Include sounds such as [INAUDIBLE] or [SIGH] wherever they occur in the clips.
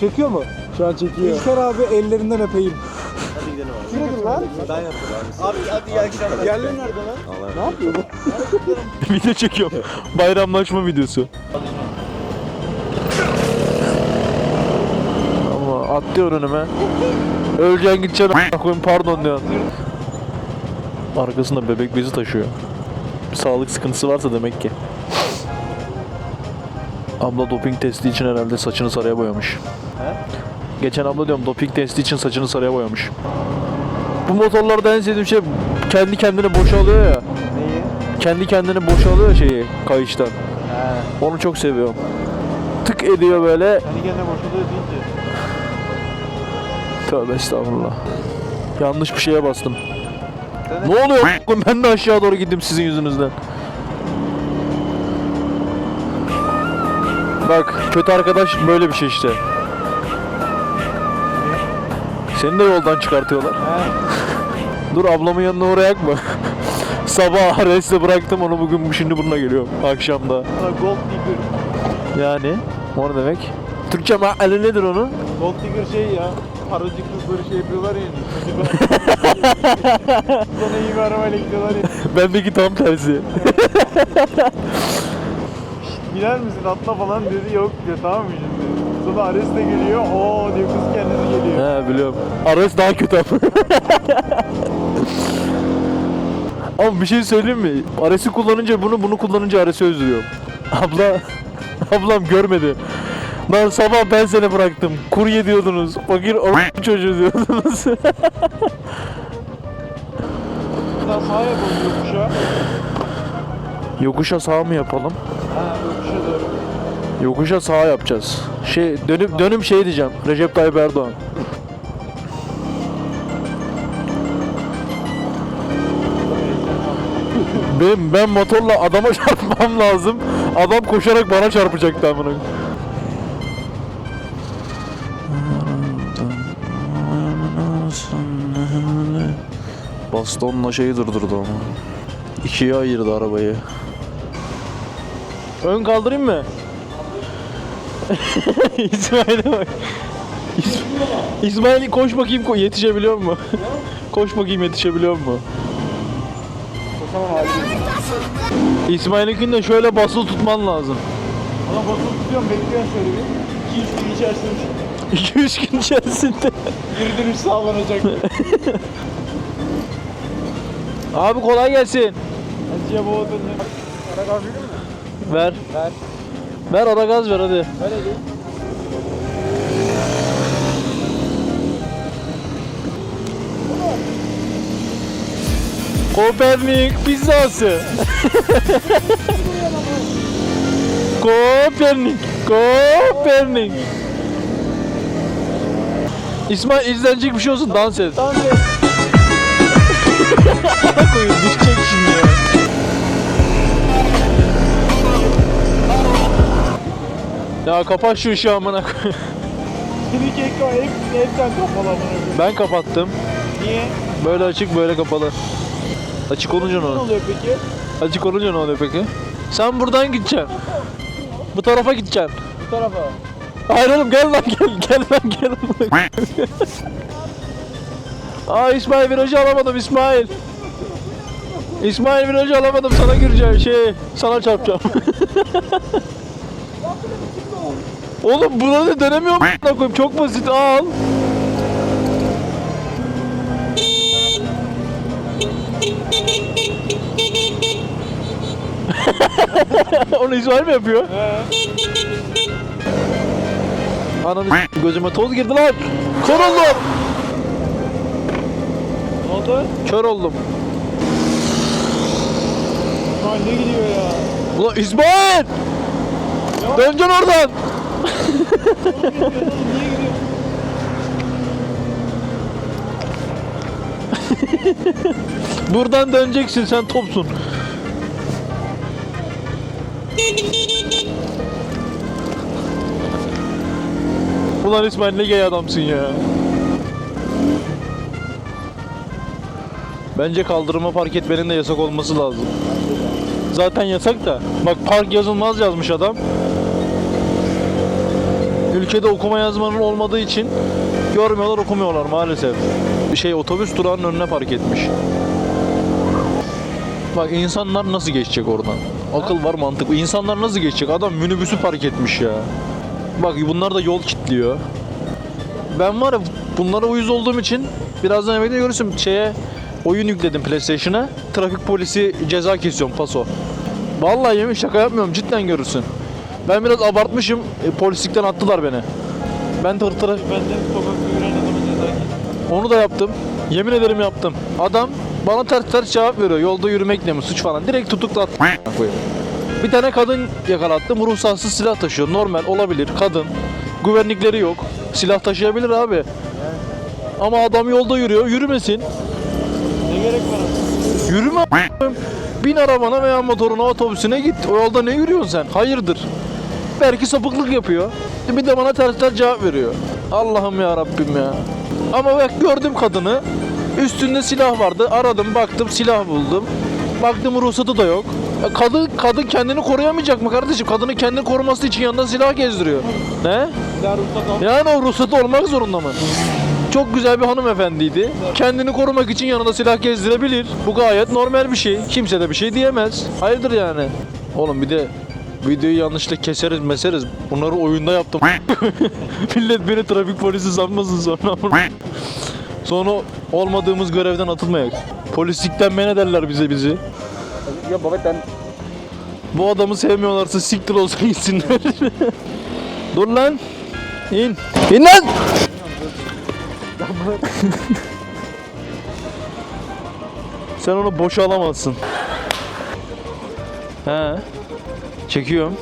Çekiyor mu? Şu an çekiyor. İlker abi ellerinden öpeyim. Hadi gidelim abi. Şuradır lan. Ben yaptım abi. Abi hadi iyi akşamlar. Yerleri nerede lan? Ne yapıyor bu? [LAUGHS] Video çekiyorum. Bayramlaşma videosu. Ama atlıyor önüme. Öleceksin gideceksin koyayım pardon diyor. Arkasında bebek bezi taşıyor. Bir sağlık sıkıntısı varsa demek ki. Abla doping testi için herhalde saçını sarıya boyamış. Geçen abla diyorum doping testi için saçını sarıya boyamış. Bu motorlarda en sevdiğim şey kendi kendine boşalıyor ya. Neyi? Kendi kendine boşalıyor şeyi kayıştan. He. Onu çok seviyorum. Tık ediyor böyle. Kendi kendine boşalıyor deyince. Tövbe estağfurullah. Yanlış bir şeye bastım. Ne oluyor? a**ım? Ben de aşağı doğru gittim sizin yüzünüzden. Bak kötü arkadaş böyle bir şey işte. Seni de yoldan çıkartıyorlar. [LAUGHS] Dur ablamın yanına uğrayak mı? [LAUGHS] Sabah Ares'te bıraktım onu bugün şimdi bununla geliyorum akşamda. Gold digger. Yani o ne demek? Türkçe mahalle nedir onu? Gold digger şey ya. Paracı kızları şey yapıyorlar ya. Sana [LAUGHS] iyi bir arabayla gidiyorlar ya. Bendeki tam tersi. Biner misin atla falan dedi yok diyor tamam mı şimdi. Sonra Ares de geliyor. Oo diyor kız kendisi geliyor. He biliyorum. Ares daha kötü ama. ama bir şey söyleyeyim mi? Ares'i kullanınca bunu, bunu kullanınca Ares'i özlüyorum. Abla, [LAUGHS] ablam görmedi. Lan sabah ben seni bıraktım. Kurye diyordunuz. Fakir or- çocuğu diyordunuz. Daha sağa yapalım yokuşa. Yokuşa sağ mı yapalım? Ha yokuşa doğru. Yokuşa sağ yapacağız. Şey dönüp dönüm şey diyeceğim. Recep Tayyip Erdoğan. Ben ben motorla adama [LAUGHS] çarpmam lazım. Adam koşarak bana çarpacaktı amına. Bastonla şeyi durdurdu ama. İkiye ayırdı arabayı. Ön kaldırayım mı? [LAUGHS] İsmail'e bak. İs- İsmail koş bakayım ko- yetişebiliyor mu? [LAUGHS] koş bakayım yetişebiliyor mu? Tamam abi. İsmail'inkini de şöyle basılı tutman lazım. Ona basılı tutuyorum bekliyorum şöyle bir. 200 gün içerisinde 2-3 [LAUGHS] gün içerisinde. geri dönüş sağlanacak. Abi kolay gelsin. Hacıya baba dönüyor. Ara gaz verir mi? Ver. Ver. Ver ara gaz ver hadi. Ver hadi. Kopernik pizzası. [LAUGHS] Kopernik. Kopernik. İsmail izlenecek bir şey olsun dans et. Tamam [LAUGHS] be. koyun düşecek şimdi ya. Kapat şu ışığı amına koyayım. Seninki ekran hep, hepten kapalı amına koyayım. Ben kapattım. Niye? Böyle açık böyle kapalı. Açık olunca ne Ne oluyor? oluyor peki? Açık olunca ne oluyor peki? Sen buradan gideceksin. Bu tarafa gideceksin. Bu tarafa. Hayır oğlum gel lan gel gel lan gel. Aa İsmail virajı alamadım İsmail. İsmail virajı alamadım sana gireceğim şey sana çarpacağım. [LAUGHS] oğlum buna da dönemiyorum koyayım çok basit al. [LAUGHS] Onu İsmail mi yapıyor? Ananı s- gözüme toz girdi lan. Kör oldum. Ne oldu? Kör oldum. Lan ne gidiyor ya? Ulan İsmail! Döneceksin oradan. [LAUGHS] Buradan döneceksin sen topsun. Ulan İsmail ne gay adamsın ya. Bence kaldırıma park etmenin de yasak olması lazım. Zaten yasak da. Bak park yazılmaz yazmış adam. Ülkede okuma yazmanın olmadığı için görmüyorlar okumuyorlar maalesef. Bir şey otobüs durağının önüne park etmiş. Bak insanlar nasıl geçecek oradan? Akıl var mantık. İnsanlar nasıl geçecek? Adam minibüsü park etmiş ya. Bak bunlar da yol kilitliyor. Ben var ya bunlara uyuz olduğum için birazdan eve de görürsün şeye oyun yükledim PlayStation'a. Trafik polisi ceza kesiyorum paso. Vallahi yemin şaka yapmıyorum cidden görürsün. Ben biraz abartmışım. e, polislikten attılar beni. Ben tır tır Ben de sokakta yürüyen adamı ceza onu da yaptım. Yemin ederim yaptım. Adam bana ters ters cevap veriyor. Yolda yürümek ne mi suç falan. Direkt tutuklattı. Bir tane kadın yakalattım. Ruhsatsız silah taşıyor. Normal olabilir. Kadın. Güvenlikleri yok. Silah taşıyabilir abi. Ama adam yolda yürüyor. Yürümesin. Ne gerek var? Yürüme a**ım. Bin arabana veya motoruna otobüsüne git. O yolda ne yürüyorsun sen? Hayırdır? Belki sapıklık yapıyor. Bir de bana ters ters cevap veriyor. Allah'ım ya Rabbim ya. Ama bak gördüm kadını. Üstünde silah vardı. Aradım baktım silah buldum. Baktım ruhsatı da yok. E, Kadın kadın kendini koruyamayacak mı kardeşim? Kadının kendini koruması için yanında silah gezdiriyor. Ne? Yani o ruhsatı olmak zorunda mı? Çok güzel bir hanımefendiydi. Kendini korumak için yanında silah gezdirebilir. Bu gayet normal bir şey. Kimse de bir şey diyemez. Hayırdır yani? Oğlum bir de videoyu yanlışlıkla keseriz meseriz. Bunları oyunda yaptım. [LAUGHS] Millet beni trafik polisi sanmasın sonra. [LAUGHS] sonra olmadığımız görevden atılmayak. Polislikten men ederler bize bizi. Ya baba ben Bu adamı sevmiyorlarsa siktir olsun [LAUGHS] gitsinler. Dur lan. İn. İn lan. Sen onu boşa alamazsın. He. Çekiyorum.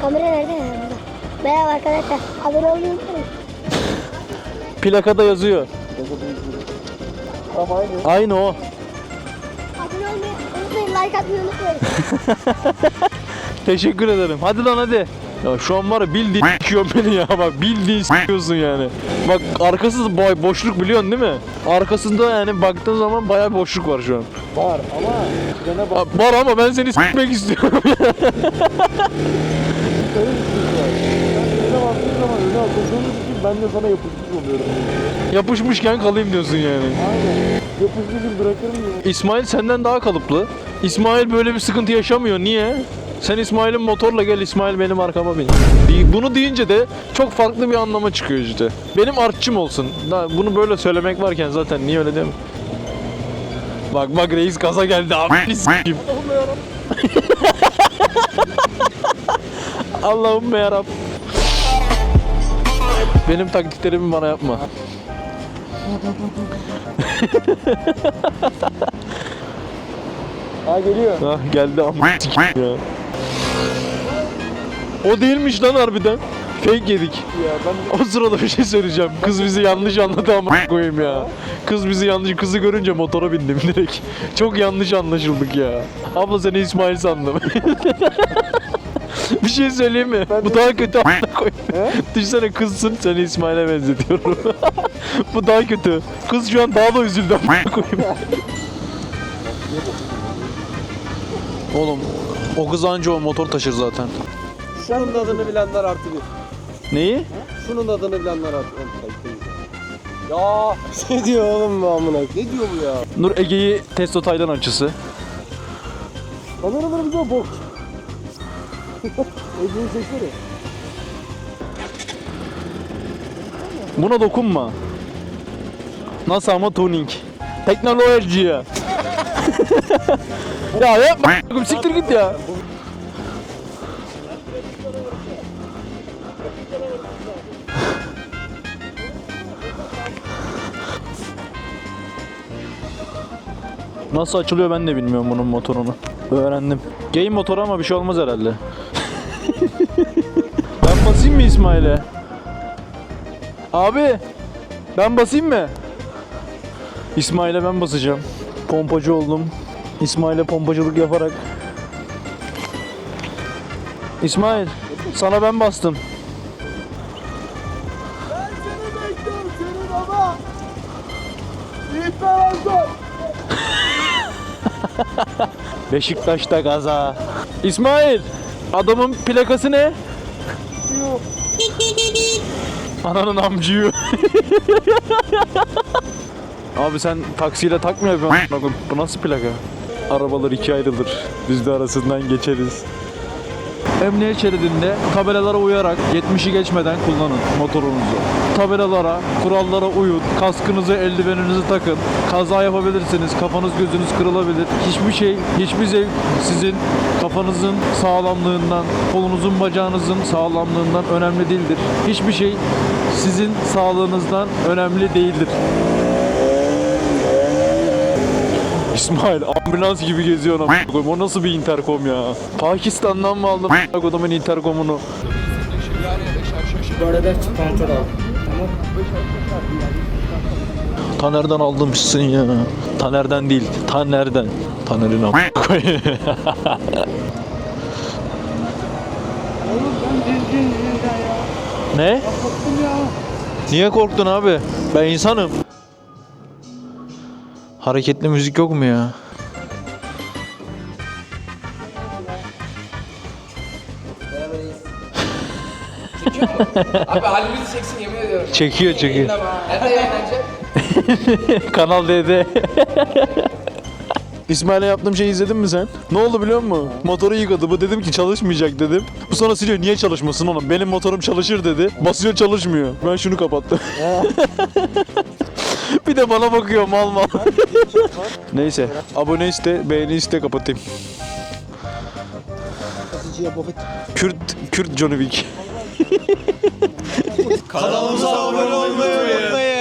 Kamera nerede? Merhaba arkadaşlar. Olmayı unutmayın. Plakada yazıyor. ama aynı. Aynı o. Abone olmayı unutmayın. Like atmayı unutmayın. [LAUGHS] Teşekkür ederim. Hadi lan hadi. Ya şu an var ya bildiğin [LAUGHS] s**iyor beni ya bak bildiğin s**iyorsun yani. Bak arkası boy boşluk biliyorsun değil mi? Arkasında yani baktığın zaman bayağı boşluk var şu an. Var ama gene bak. Var ama ben seni s**mek istiyorum. [LAUGHS] Ben de sana yapışmış oluyorum. Yapışmışken kalayım diyorsun yani. Aynen. Yapışmışım bırakır mıyım? İsmail senden daha kalıplı. İsmail böyle bir sıkıntı yaşamıyor. Niye? Sen İsmail'in motorla gel İsmail benim arkama bin. Bunu deyince de çok farklı bir anlama çıkıyor işte. Benim artçım olsun. Bunu böyle söylemek varken zaten niye öyle değil mi? Bak bak reis gaza geldi abi. s**eyim. Allah'ım yarabbim. Benim taktiklerimi bana yapma. Ha geliyor. Ah geldi ama ya. O değilmiş lan harbiden. Fake yedik. Ya ben O sırada bir şey söyleyeceğim. Kız bizi yanlış anladı ama koyayım ya. Kız bizi yanlış, kızı görünce motora bindim direkt. Çok yanlış anlaşıldık ya. Abla seni İsmail sandım. [LAUGHS] bir şey söyleyeyim mi? Bu daha kötü a**ına koyayım. Düşünsene kızsın seni İsmail'e benzetiyorum. [LAUGHS] Bu daha kötü. Kız şu an daha da üzüldü a**ına koyayım. Oğlum o kız anca o motor taşır zaten. Şunun adını bilenler artı bir. Neyi? Şunun adını bilenler artı ya. [LAUGHS] Ne diyor oğlum bu amına? Ne diyor bu ya? Nur Ege'yi Testo Taylan açısı. Kameraları bize bok. Ege'yi seçsene. Buna dokunma. Nasıl ama tuning. Teknoloji ya. [LAUGHS] ya yapma. Siktir git ya. Nasıl açılıyor ben de bilmiyorum bunun motorunu. Öğrendim. Game motoru ama bir şey olmaz herhalde. [LAUGHS] ben basayım mı İsmail'e? Abi ben basayım mı? İsmail'e ben basacağım. Pompacı oldum. İsmail'e pompacılık yaparak. İsmail sana ben bastım. Beşiktaş'ta gaza. İsmail adamın plakası ne? Ananın amcıyı. Abi sen taksiyle tak mı yapıyorsun? a**ına koyayım? Bu nasıl plaka? Arabalar ikiye ayrılır. Biz de arasından geçeriz. Emniyet şeridinde tabelalara uyarak 70'i geçmeden kullanın motorunuzu. Tabelalara, kurallara uyun, kaskınızı, eldiveninizi takın. Kaza yapabilirsiniz, kafanız gözünüz kırılabilir. Hiçbir şey, hiçbir zevk sizin kafanızın sağlamlığından, kolunuzun bacağınızın sağlamlığından önemli değildir. Hiçbir şey sizin sağlığınızdan önemli değildir. İsmail ambulans gibi geziyor ama o nasıl bir interkom ya? Pakistan'dan mı aldın adamın interkomunu? Bu arada al. Taner'den almışsın ya. Taner'den değil, Taner'den. Taner'in am koy. [LAUGHS] Ne? Niye korktun abi? Ben insanım. Hareketli müzik yok mu ya? Abi halimizi çeksin yemin ediyorum. Çekiyor çekiyor. Nerede yayınlanacak? [LAUGHS] Kanal D'de. İsmail'e yaptığım şeyi izledin mi sen? Ne oldu biliyor musun? Motoru yıkadı. Bu dedim ki çalışmayacak dedim. Bu sonra siliyor. Niye çalışmasın oğlum? Benim motorum çalışır dedi. Basıyor çalışmıyor. Ben şunu kapattım. [LAUGHS] bir de bana bakıyor mal mal. Neyse. Abone iste, beğeni iste kapatayım. Kürt, Kürt Johnny Wick. Kanalımıza abone olmayı unutmayın.